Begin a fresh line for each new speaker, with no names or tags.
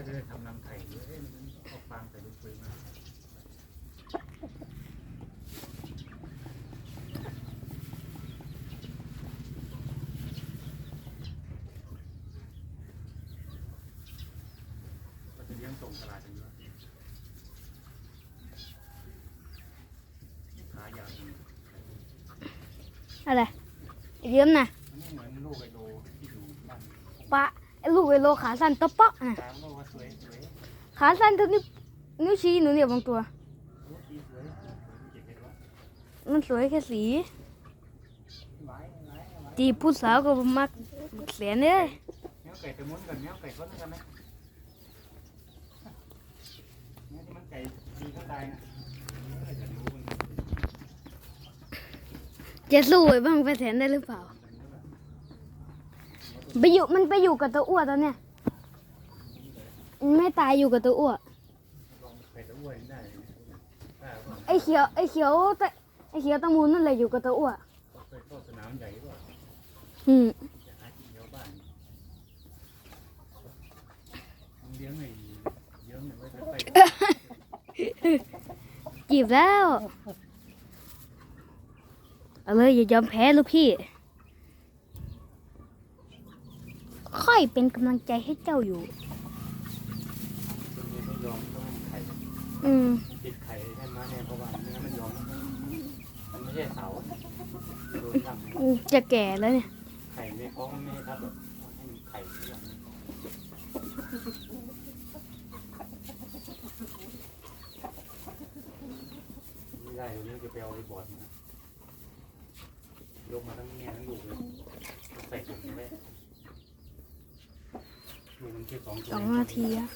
ก็จะได้ทำน้ำไข่ด้วยเอ้ยมันเอาฟางใส่ลูกปืนมาก็จะเลี้ยงส่งตลาดอย่างเดียวขายาวจริง
อะไรเยิ้มนะ
มันไม่เหมือนลูกไอโลที่อยู่บ้าน
ปะไอ้ ลูกไอโลขาสั้นตะเปาะน่ะ
ตามก็ว่าสวยสวย
ขาสั้นเท่านิ้วนิ้วชี้หนูเนี่ยบางตัว
โอ้ดีสวยเจ็บเห็นว่า
มันสวยแค่สี
หลายหลายหลาย
จีบผู้สาวก็มักเสียเนี่ย
แมวไก่ตัวม้วนกันแมวไก่ก็เหมือนกันนะแมวที่มันไก่ดีก็ตายนะเออเดี๋ยวรู้มัน
จะสู้ไอ้บ้างไปแทนได้หรือเปล่า ไปอยู่มันไปอยู่กับตัวอ้วนตอนเนี้ยมันไม่ตายอยู่กับตัวอ้วน
ลองไก่ตัวอ้วนไอ
เขียวไอ้เขียวตะไอ้เขียวตะมูลนั่นแหละอยู่กับตัวอ้วน
เขาเข้าสนามใหญ่ป่ะ
อืม
จะหากินแถวบ้านมันเลี้ยงไอ้เลี้ยงไอ้ไว้แต่ไป
จีบแล้ว เอาเลยอย่ายอมแพ้ลูกพี่ ค่อยเป็นกำลังใจให้เจ้าอยู่
ตัวนี้ไม่ยอมต้องให้ไข่
อืม
ติดไข่ให้มาเนี่ยเพราะว่าไม่งั้นมันยอมมันไม่ใช่เสาโดนทำ
อืมจะแก่แล้วเนี่ย
ไข่ในท้องมันไม่ให้ทับแบบให้มันไข่ทุกอย่างไม่ได้เดี๋ยวนี้จะไปเอาไอ้บอร์ดมายกมาทั้งแม่ทั้งลูกเลย สอง
นาทีอะ